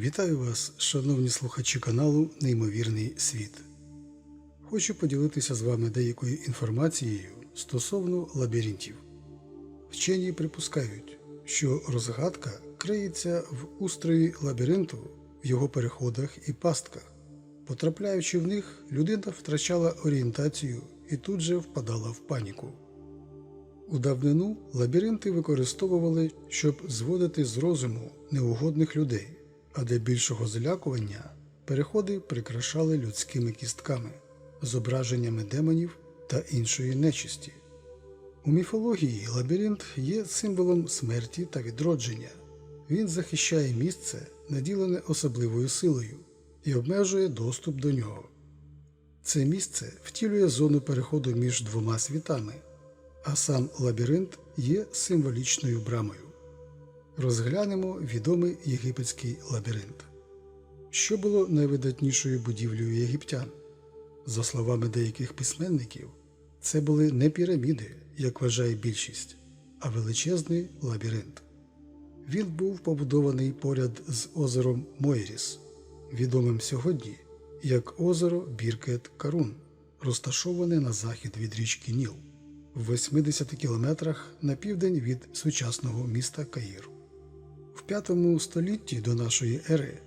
Вітаю вас, шановні слухачі каналу Неймовірний світ. Хочу поділитися з вами деякою інформацією стосовно лабіринтів. Вчені припускають, що розгадка криється в устрої лабіринту, в його переходах і пастках. Потрапляючи в них, людина втрачала орієнтацію і тут же впадала в паніку. У давнину лабіринти використовували, щоб зводити з розуму неугодних людей, а для більшого залякування переходи прикрашали людськими кістками, зображеннями демонів та іншої нечисті. У міфології лабіринт є символом смерті та відродження. Він захищає місце, наділене особливою силою, і обмежує доступ до нього. Це місце втілює зону переходу між двома світами, а сам лабіринт є символічною брамою. Розглянемо відомий єгипетський лабіринт. Що було найвидатнішою будівлею єгиптян? За словами деяких письменників, це були не піраміди, як вважає більшість, а величезний лабіринт. Він був побудований поряд з озером Мойріс, відомим сьогодні як озеро Біркет Карун, розташоване на захід від річки Ніл, в 80 кілометрах на південь від сучасного міста Каїр. В V столітті до нашої ери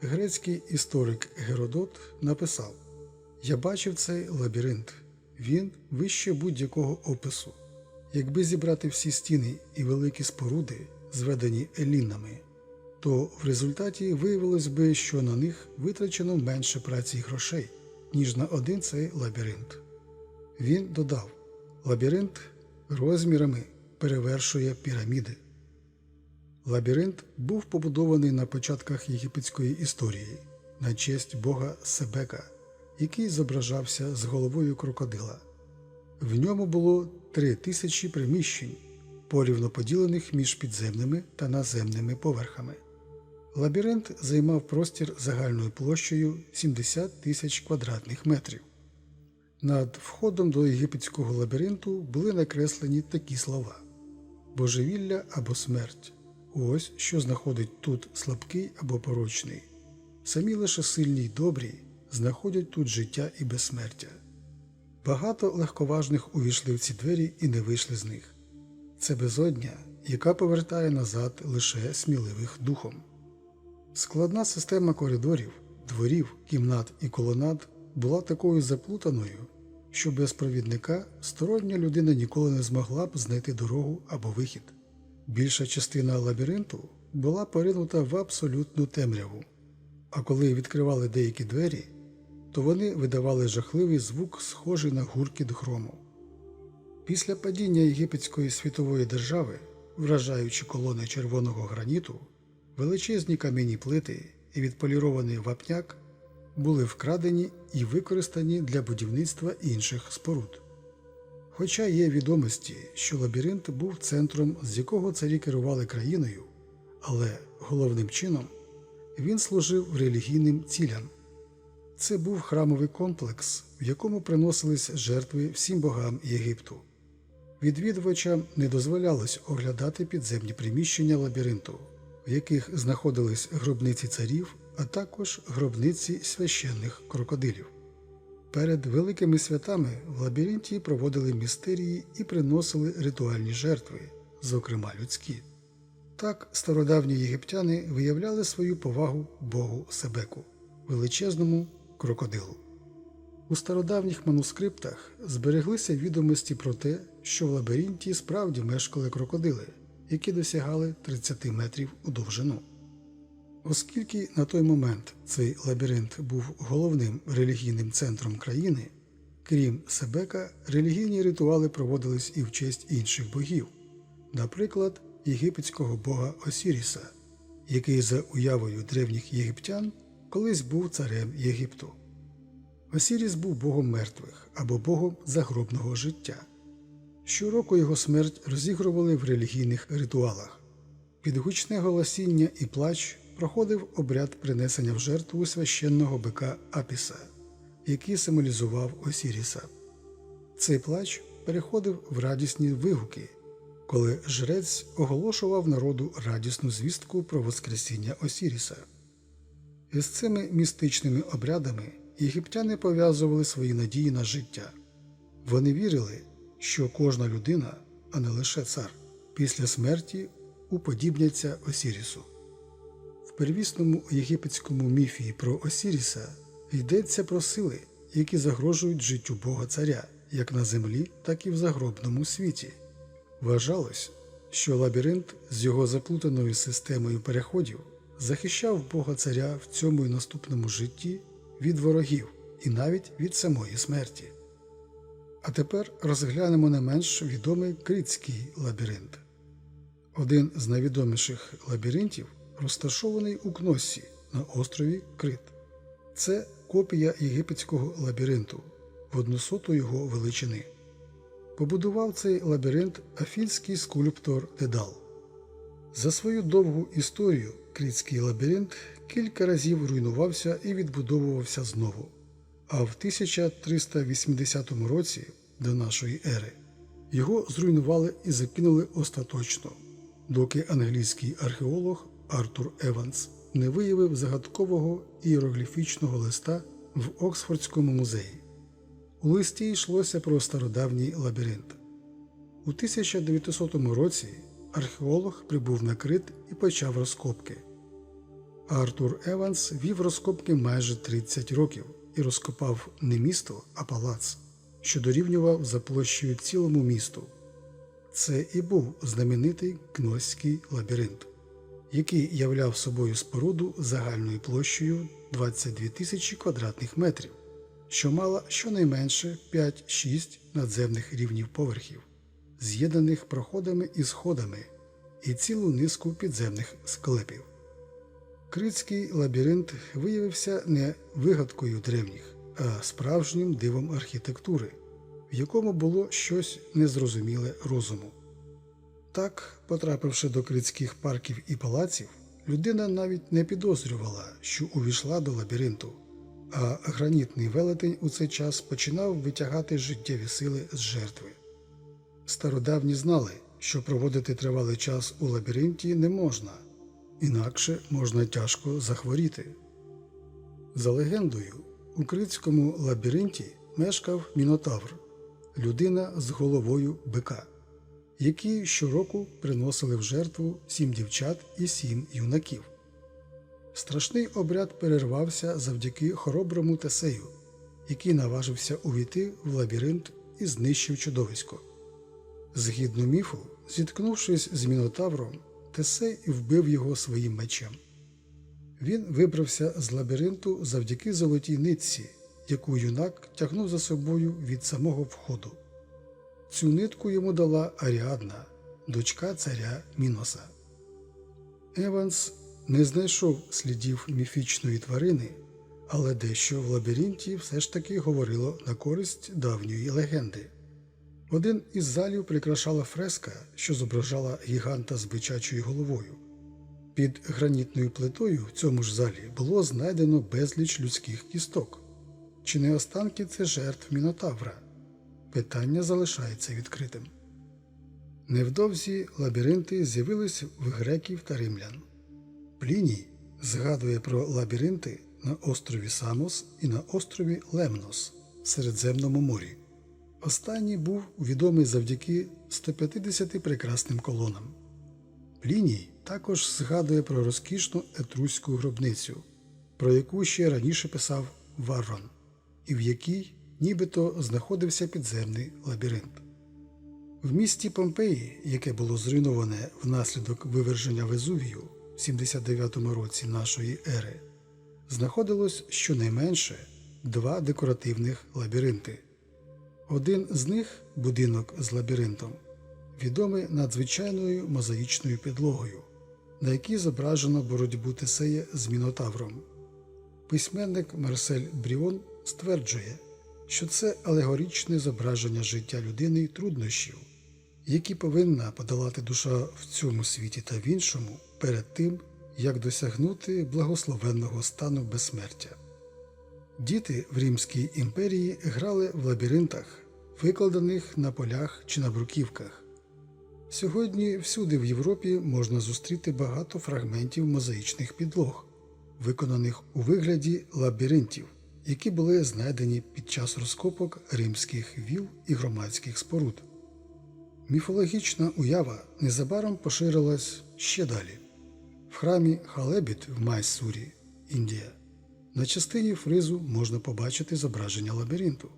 грецький історик Геродот написав: Я бачив цей лабіринт, він вище будь-якого опису. Якби зібрати всі стіни і великі споруди, зведені елінами, то в результаті виявилось би, що на них витрачено менше праці й грошей, ніж на один цей лабіринт. Він додав: лабіринт розмірами перевершує піраміди. Лабіринт був побудований на початках єгипетської історії на честь бога Себека, який зображався з головою крокодила. В ньому було три тисячі приміщень, порівно поділених між підземними та наземними поверхами. Лабіринт займав простір загальною площею 70 тисяч квадратних метрів. Над входом до єгипетського лабіринту були накреслені такі слова: божевілля або смерть. Ось що знаходить тут слабкий або порочний. Самі лише сильні й добрі знаходять тут життя і безсмертя. Багато легковажних увійшли в ці двері і не вийшли з них. Це безодня, яка повертає назад лише сміливих духом. Складна система коридорів, дворів, кімнат і колонад була такою заплутаною, що без провідника стороння людина ніколи не змогла б знайти дорогу або вихід. Більша частина лабіринту була поринута в абсолютну темряву, а коли відкривали деякі двері, то вони видавали жахливий звук, схожий на гуркіт грому. Після падіння єгипетської світової держави, вражаючи колони червоного граніту, величезні кам'яні плити і відполірований вапняк були вкрадені і використані для будівництва інших споруд. Хоча є відомості, що лабіринт був центром, з якого царі керували країною, але головним чином він служив релігійним цілям. Це був храмовий комплекс, в якому приносились жертви всім богам Єгипту. Відвідувачам не дозволялось оглядати підземні приміщення лабіринту, в яких знаходились гробниці царів, а також гробниці священних крокодилів. Перед великими святами в лабіринті проводили містерії і приносили ритуальні жертви, зокрема людські. Так стародавні єгиптяни виявляли свою повагу Богу Себеку, величезному крокодилу. У стародавніх манускриптах збереглися відомості про те, що в лабіринті справді мешкали крокодили, які досягали 30 метрів у довжину. Оскільки на той момент цей лабіринт був головним релігійним центром країни, крім Себека, релігійні ритуали проводились і в честь інших богів, наприклад, єгипетського бога Осіріса, який за уявою древніх єгиптян колись був царем Єгипту. Осіріс був богом мертвих або богом загробного життя. Щороку його смерть розігрували в релігійних ритуалах. Під гучне голосіння і плач проходив обряд принесення в жертву священного бика Апіса, який символізував Осіріса. Цей плач переходив в радісні вигуки, коли жрець оголошував народу радісну звістку про Воскресіння Осіріса. Із цими містичними обрядами єгиптяни пов'язували свої надії на життя. Вони вірили, що кожна людина, а не лише цар, після смерті уподібняться Осірісу. Первісному єгипетському міфі про Осіріса йдеться про сили, які загрожують життю Бога царя як на землі, так і в загробному світі. Вважалось, що лабіринт з його заплутаною системою переходів захищав Бога царя в цьому і наступному житті від ворогів і навіть від самої смерті. А тепер розглянемо не менш відомий критський лабіринт. Один з найвідоміших лабіринтів розташований у Кноссі на острові Крит. Це копія єгипетського лабіринту в одну соту його величини. Побудував цей лабіринт афінський скульптор Дедал. За свою довгу історію критський лабіринт кілька разів руйнувався і відбудовувався знову. А в 1380 році до нашої ери його зруйнували і закинули остаточно, доки англійський археолог Артур Еванс не виявив загадкового ієрогліфічного листа в Оксфордському музеї. У листі йшлося про стародавній лабіринт. У 1900 році археолог прибув на Крит і почав розкопки. Артур Еванс вів розкопки майже 30 років і розкопав не місто, а палац, що дорівнював за площею цілому місту. Це і був знаменитий Кносський лабіринт, який являв собою споруду загальною площею 22 тисячі квадратних метрів, що мала щонайменше 5-6 надземних рівнів поверхів, з'єднаних проходами і сходами, і цілу низку підземних склепів. Критський лабіринт виявився не вигадкою древніх, а справжнім дивом архітектури, в якому було щось незрозуміле розуму. Так, потрапивши до критських парків і палаців, людина навіть не підозрювала, що увійшла до лабіринту, а гранітний велетень у цей час починав витягати життєві сили з жертви. Стародавні знали, що проводити тривалий час у лабіринті не можна, інакше можна тяжко захворіти. За легендою, у критському лабіринті мешкав мінотавр, людина з головою бика, які щороку приносили в жертву сім дівчат і сім юнаків. Страшний обряд перервався завдяки хороброму Тесею, який наважився увійти в лабіринт і знищив чудовисько. Згідно міфу, зіткнувшись з мінотавром, Тесей вбив його своїм мечем. Він вибрався з лабіринту завдяки золотій нитці, яку юнак тягнув за собою від самого входу. Цю нитку йому дала Аріадна, дочка царя Міноса. Еванс не знайшов слідів міфічної тварини, але дещо в лабіринті все ж таки говорило на користь давньої легенди. Один із залів прикрашала фреска, що зображала гіганта з бичачою головою. Під гранітною плитою в цьому ж залі було знайдено безліч людських кісток. Чи не останки це жертв Мінотавра? Питання залишається відкритим. Невдовзі лабіринти з'явились в греків та римлян. Пліній згадує про лабіринти на острові Самос і на острові Лемнос в Середземному морі. Останній був відомий завдяки 150 прекрасним колонам. Пліній також згадує про розкішну етруську гробницю, про яку ще раніше писав Варрон, і в якій нібито знаходився підземний лабіринт. В місті Помпеї, яке було зруйноване внаслідок виверження Везувію в 79 році нашої ери, знаходилось щонайменше два декоративних лабіринти. Один з них будинок з лабіринтом, відомий надзвичайною мозаїчною підлогою, на якій зображено боротьбу Тесея з Мінотавром. Письменник Марсель Бріон стверджує, що це алегоричне зображення життя людини і труднощів, які повинна подолати душа в цьому світі та в іншому перед тим, як досягнути благословенного стану безсмертя. Діти в Римській імперії грали в лабіринтах, викладених на полях чи на бруківках. Сьогодні всюди в Європі можна зустріти багато фрагментів мозаїчних підлог, виконаних у вигляді лабіринтів, які були знайдені під час розкопок римських віл і громадських споруд. Міфологічна уява незабаром поширилась ще далі. В храмі Халебіт в Майсурі, Індія, на частині фризу можна побачити зображення лабіринту.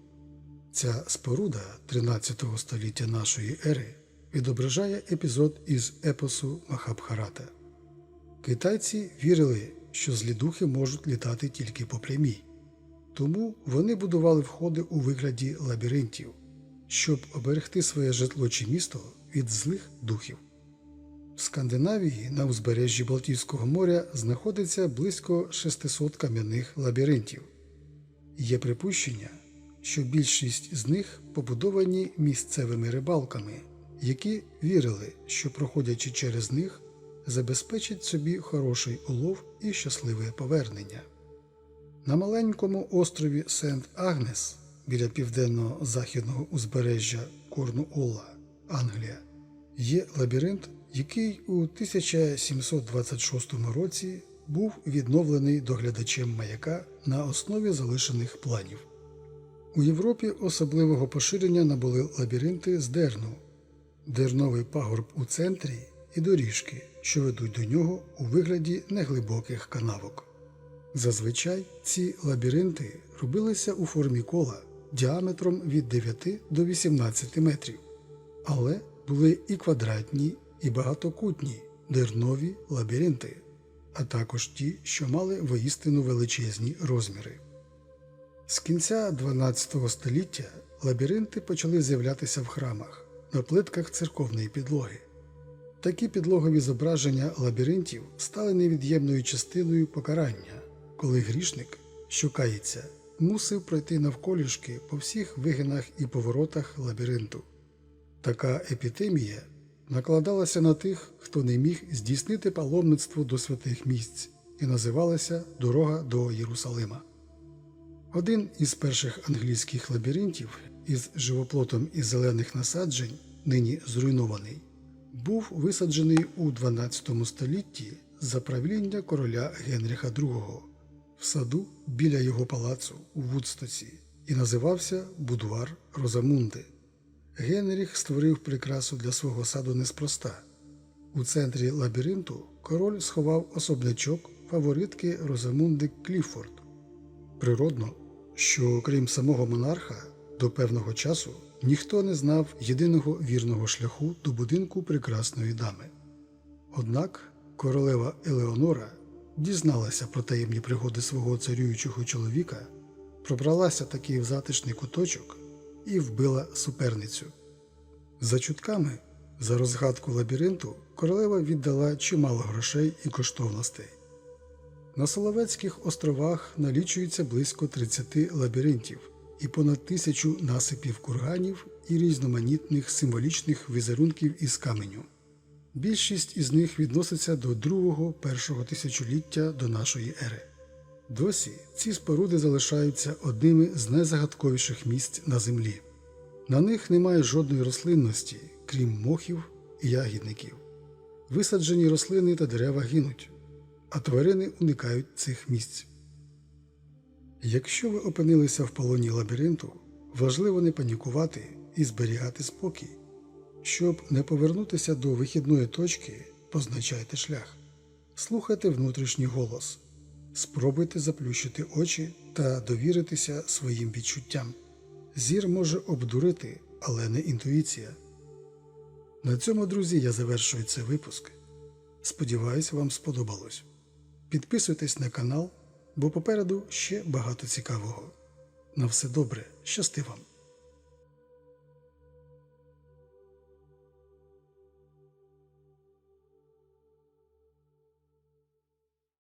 Ця споруда 13 століття нашої ери відображає епізод із епосу Махабхарата. Китайці вірили, що злідухи можуть літати тільки по прямій, тому вони будували входи у вигляді лабіринтів, щоб оберегти своє житло чи місто від злих духів. В Скандинавії на узбережжі Балтійського моря знаходиться близько 600 кам'яних лабіринтів. Є припущення, що більшість з них побудовані місцевими рибалками, які вірили, що проходячи через них, забезпечать собі хороший улов і щасливе повернення. На маленькому острові Сент Агнес біля південно-західного узбережжя Корнуола, Англія, є лабіринт, який у 1726 році був відновлений доглядачем маяка на основі залишених планів. У Європі особливого поширення набули лабіринти з дерну, дерновий пагорб у центрі і доріжки, що ведуть до нього у вигляді неглибоких канавок. Зазвичай ці лабіринти робилися у формі кола діаметром від 9 до 18 метрів, але були і квадратні, і багатокутні дернові лабіринти, а також ті, що мали воістину величезні розміри. З кінця 12 століття лабіринти почали з'являтися в храмах на плитках церковної підлоги. Такі підлогові зображення лабіринтів стали невід'ємною частиною покарання, коли грішник, що кається, мусив пройти навколішки по всіх вигинах і поворотах лабіринту. Така епітемія накладалася на тих, хто не міг здійснити паломництво до святих місць і називалася Дорога до Єрусалима. Один із перших англійських лабіринтів із живоплотом із зелених насаджень, нині зруйнований, був висаджений у 12 столітті за правління короля Генріха II саду біля його палацу у Вудстоці і називався Будуар Розамунди. Генріх створив прикрасу для свого саду неспроста. У центрі лабіринту король сховав особнячок фаворитки Розамунди Кліфорд. Природно, що крім самого монарха, до певного часу ніхто не знав єдиного вірного шляху до будинку прекрасної дами. Однак королева Елеонора дізналася про таємні пригоди свого царюючого чоловіка, пробралася таки в затишний куточок і вбила суперницю. За чутками, за розгадку лабіринту, королева віддала чимало грошей і коштовностей. На Соловецьких островах налічується близько 30 лабіринтів і понад тисячу насипів курганів і різноманітних символічних візерунків із каменю. Більшість із них відноситься до другого першого тисячоліття до нашої ери. Досі ці споруди залишаються одними з найзагадковіших місць на землі. На них немає жодної рослинності, крім мохів і ягідників. Висаджені рослини та дерева гинуть, а тварини уникають цих місць. Якщо ви опинилися в полоні лабіринту, важливо не панікувати і зберігати спокій. Щоб не повернутися до вихідної точки, позначайте шлях, слухайте внутрішній голос, спробуйте заплющити очі та довіритися своїм відчуттям. Зір може обдурити, але не інтуїція. На цьому, друзі, я завершую цей випуск. Сподіваюсь, вам сподобалось. Підписуйтесь на канал, бо попереду ще багато цікавого. На все добре, щасти вам!